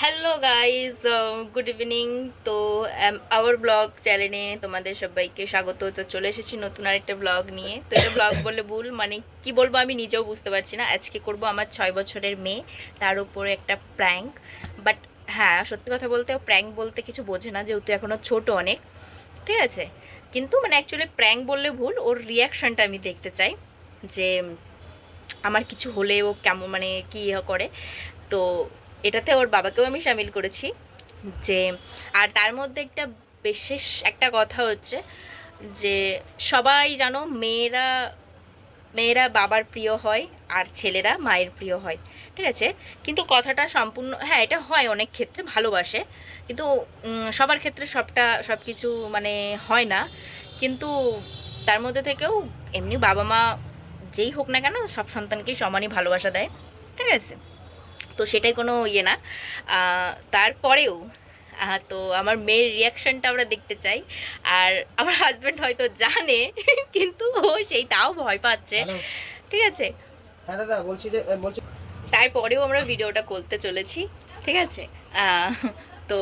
Hello guys good evening তো our blog চ্যানেলে তোমাদের সবাইকে স্বাগত। তো চলে এসেছি নতুন আরেকটা ব্লগ নিয়ে। তো এটা ব্লগ বলে ভুল মানে কি বলব আমি নিজেও বুঝতে পারছি না। আজকে করব আমার ছয় বছরের মেয়ে, তার উপরে একটা প্র্যাঙ্ক বাট হ্যাঁ সত্যি কথা বলতে প্র্যাঙ্ক বলতে কিছু বোঝে না, যেহেতু এখনও ছোট অনেক। ঠিক আছে? কিন্তু মানে অ্যাকচুয়ালি প্র্যাঙ্ক বললে ভুল, ওর রিয়াকশানটা আমি দেখতে চাই। যে আমার কিছু হলে ও কেমন মানে কী ইয়ে করে। তো এটাতে ওর বাবাকেও আমি সামিল করেছি যে, আর তার মধ্যে একটা বিশেষ একটা কথা হচ্ছে যে, সবাই জানো মেয়েরা মেয়েরা বাবার প্রিয় হয় আর ছেলেরা মায়ের প্রিয় হয়, ঠিক আছে? কিন্তু কথাটা সম্পূর্ণ হ্যাঁ এটা হয় অনেক ক্ষেত্রে, ভালোবাসে। কিন্তু সবার ক্ষেত্রে সবটা সব কিছু মানে হয় না। কিন্তু তার মধ্যে থেকেও এমনি বাবা মা যেই হোক না কেন সব সন্তানকেই সমানই ভালোবাসা দেয়। ঠিক আছে? তো সেটাই কোনো ইয়ে না। তারপরেও তো আমার মেয়ের রিয়াকশনটা আমরা দেখতে চাই। আর আমার হাজব্যান্ড হয়তো জানে কিন্তু ও সেই তাও ভয় পাচ্ছে। ঠিক আছে? হ্যাঁ দাদা বলছি যে বলছি তারপরেও আমরা ভিডিওটা করতে চলেছি। ঠিক আছে? তো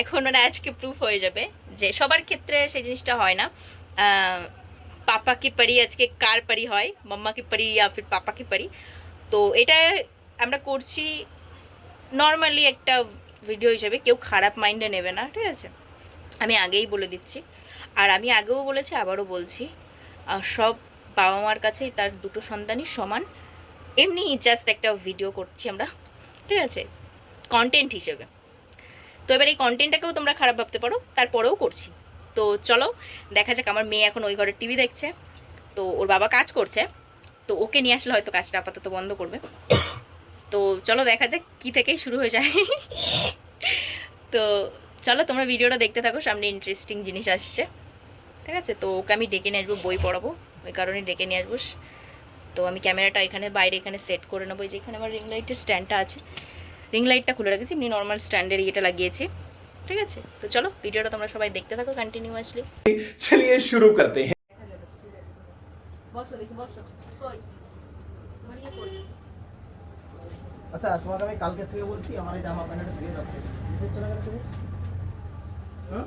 এখন মানে আজকে প্রুফ হয়ে যাবে যে সবার ক্ষেত্রে সেই জিনিসটা হয় না। পাপা কি পারি আজকে কার পারি হয় মাম্মা কি পারি ইয়া ফির পাপা কি পারি তো এটা আমরা করছি নর্মালি একটা ভিডিও হিসেবে কেউ খারাপ মাইন্ডে নেবে না ঠিক আছে আমি আগেই বলে দিচ্ছি আর আমি আগেও বলেছি আবারও বলছি সব বাবা মার কাছেই তার দুটো সন্তানই সমান। এমনি জাস্ট একটা ভিডিও করছি আমরা, ঠিক আছে? কন্টেন্ট হিসেবে। তো এবার এই কন্টেন্টটাকেও তোমরা খারাপ ভাবতে পারো, তারপরেও করছি। তো চলো, দেখা যাক আমার মেয়ে এখন ওই ঘরে টিভি দেখছে। তো ওর বাবা কাজ করছে, তো ওকে নিয়ে আসলে হয়তো কাজটা আপাতত বন্ধ করবে। তো চলো দেখা যাক কী থেকেই শুরু হয়ে যায়। তো চলো, তোমরা ভিডিওটা দেখতে থাকো, সামনে ইন্টারেস্টিং জিনিস আসছে। ঠিক আছে? তো ওকে আমি ডেকে নিয়ে আসব, বই পড়াবো, ওই কারণে ডেকে নিয়ে আসব। তো আমি ক্যামেরাটা এখানে, বাইরে এখানে সেট করে নেব। যেখানে আমার রিং লাইটের স্ট্যান্ডটা আছে। রিং লাইটটা খুলে রেখেছি, এমনি নর্মাল স্ট্যান্ডের ইয়েটা লাগিয়েছি। ঠিক আছে? তো চলো ভিডিওটা তোমরা সবাই দেখতে থাকো কন্টিনিউয়াসলি চলিয়ে শুরু করতে হ্যাঁ বসো বসো। ইয়ে আচ্ছা তোমাকে আমি কালকে থেকে বলছি আমার এই জামা প্যান্টটা দিয়ে দাও। দেখছ না তুমি? হুম?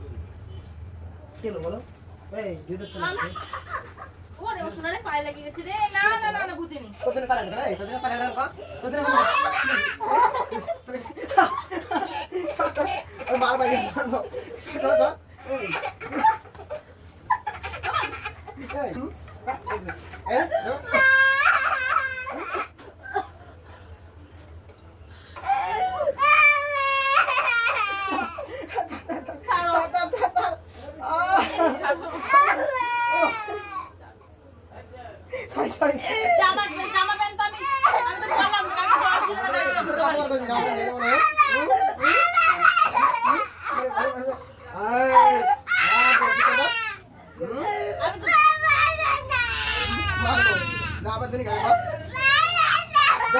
কেন বলো? এই জুতো চলে ওরে ও শুনলে পায়ে লাগিয়ে গেছে রে। না না না বুঝিনি। কতদিন পালাগা রে? কতদিন পালাগা কতদিন পালাগা জামা জামা প্যান্ট আমি আমি তো বললাম কালকে তো আসছিল না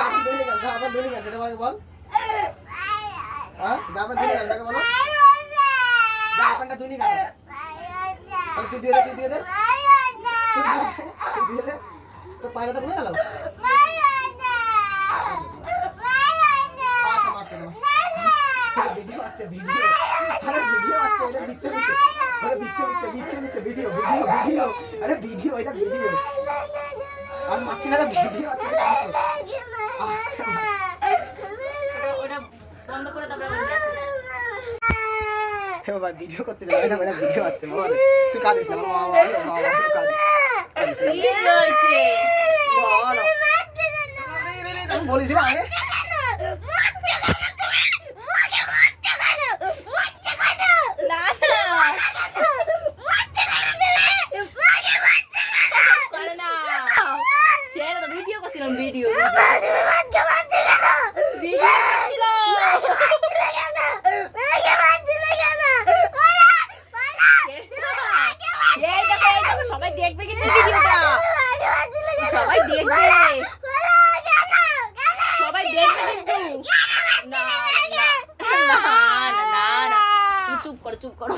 আমি তো পায়রাটা ঘুরে গেল? ভিডিও আছে, ভিডিও। আরে, ভিডিও আছে, এটা দিতে আরে দিতে দিতে ভিডিও ভিডিও ভিডিও। আরে, ভিডিও, এটা ভিডিও। আর মাছি না ভিডিও আছে ওটা- ওটা বন্ধ করে তারপরে বলছি। হে বাবা ভিডিও করতে যাবে না মানে ভিডিও আছে বাবা তুই কাঁদিস না বাবা বাবা বাবা মা কাঁদিস আগে না না করে না ছেড়ে দাও ভিডিও করছিলাম ভিডিও ভিডিও করছিলাম এই দেখো এই দেখো সবাই দেখবে কিন্তু ভিডিওটা। সবাই দেখবে। সবাই দেখবে কিন্তু। চুপ করো চুপ করো।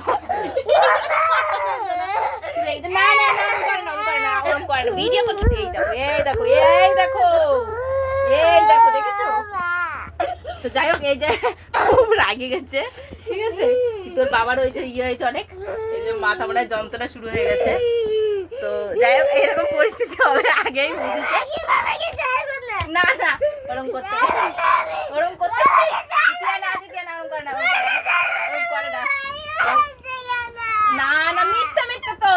যাই হোক, এই যে রাগে গেছে, ঠিক আছে? তোর বাবার ওই যে ইয়ে হয়েছে অনেক মাথা মনে যন্ত্রণা শুরু হয়ে গেছে। তো যাই হোক এরকম পরিস্থিতি হবে আগেই বুঝেছে। না। না ওরম করতে ওরম করতে না না মিথ্যা মিথ্যা তো।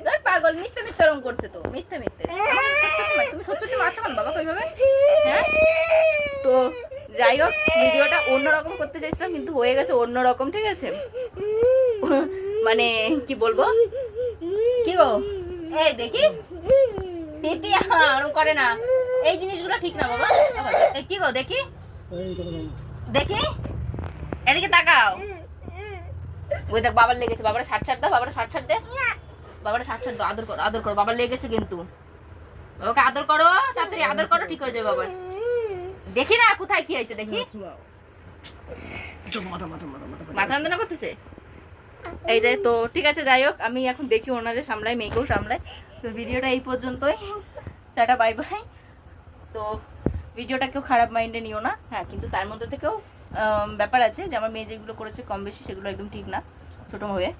ধর পাগল মিথ্যা মিথ্যা ওরম করছে তো। মিথ্যা মিথ্যে। তুমি সত্যি সত্যি মারছো কেন বাবা কইভাবে হ্যাঁ? তো যাই হোক ভিডিওটা অন্যরকম করতে চাইছিলাম কিন্তু হয়ে গেছে অন্যরকম ঠিক আছে? মানে কি বলব? কি গো? এই দেখি। দিদি ওরম করে না। এই জিনিসগুলো ঠিক না বাবা। এই কি গো দেখি। দেখি। এদিকে তাকাও। ওই দেখ বাবার লেগেছে। বাবার ষাট ছাড় দাও বাবার ষাট ছাড় দে। বাবার ষাট ছাড় দাও আদর করো আদর করো। বাবার লেগেছে কিন্তু। বাবাকে আদর করো তাড়াতাড়ি আদর করো ঠিক হয়ে যাবে বাবার। দেখি না কোথায় কি হয়েছে দেখি। মাথা মাথা মাথা মাথা মাথা যন্ত্রণা করতেছে? এই যে, তো ঠিক আছে, যাই হোক, আমি এখন দেখি ওনারে সামলাই মেয়েকেও সামলাই তো ভিডিওটা এই পর্যন্তই। Tata, bye bye. তো ভিডিওটা কেউ খারাপ মাইন্ডে নিও না। হ্যাঁ কিন্তু তার মধ্যে থেকেও ব্যাপার আছে যে, আমার মেয়ে যেগুলো করেছে কম বেশি, সেগুলো একদম ঠিক না, ছোটো হয়ে।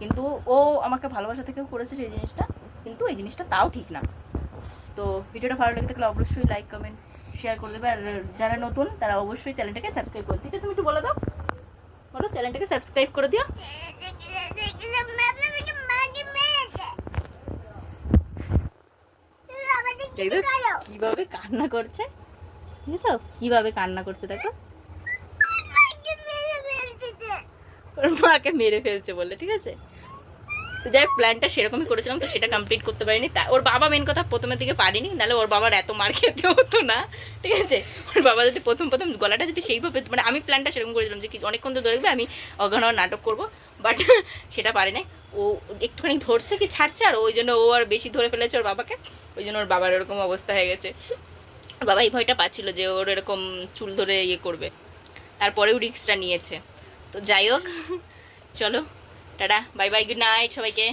কিন্তু ও আমাকে ভালোবাসা থেকেও করেছে সেই জিনিসটা, কিন্তু এই জিনিসটা তাও ঠিক না। তো ভিডিওটা ভালো লেগে থাকলে অবশ্যই লাইক কমেন্ট শেয়ার করে দেবে। আর যারা নতুন, তারা অবশ্যই চ্যানেলটাকে সাবস্ক্রাইব করে দিতে তুমি একটু বলে দাও। বলো চ্যানেলটাকে সাবস্ক্রাইব করে দিও। কীভাবে কান্না করছে? বুঝেছ কীভাবে কান্না করছে দেখো। ওর মাকে মেরে ফেলছে বলে ঠিক আছে? যাই হোক প্ল্যানটা সেরকমই করেছিলাম, তো সেটা কমপ্লিট করতে পারিনি। তা ওর বাবা মেন কথা প্রথমের দিকে পারিনি, নাহলে ওর বাবার এত মার খেতে হতো না, ঠিক আছে? ওর বাবা যদি প্রথম প্রথম গলাটা যদি সেইভাবে মানে আমি প্ল্যানটা সেরকম করেছিলাম যে কি অনেকক্ষণ তো ধরবে, আমি অঘন নাটক করব বাট সেটা পারে নাই। ও একটুখানি ধরছে কি ছাড়ছে, আর ওই জন্য ও আর বেশি ধরে ফেলেছে ওর বাবাকে, ওই জন্য ওর বাবার এরকম অবস্থা হয়ে গেছে। বাবা এই ভয়টা পাচ্ছিল যে ওর এরকম চুল ধরে ইয়ে করবে তারপরেও রিক্সটা নিয়েছে। তো যাই হোক, চলো। Tata bye bye good night সবাইকে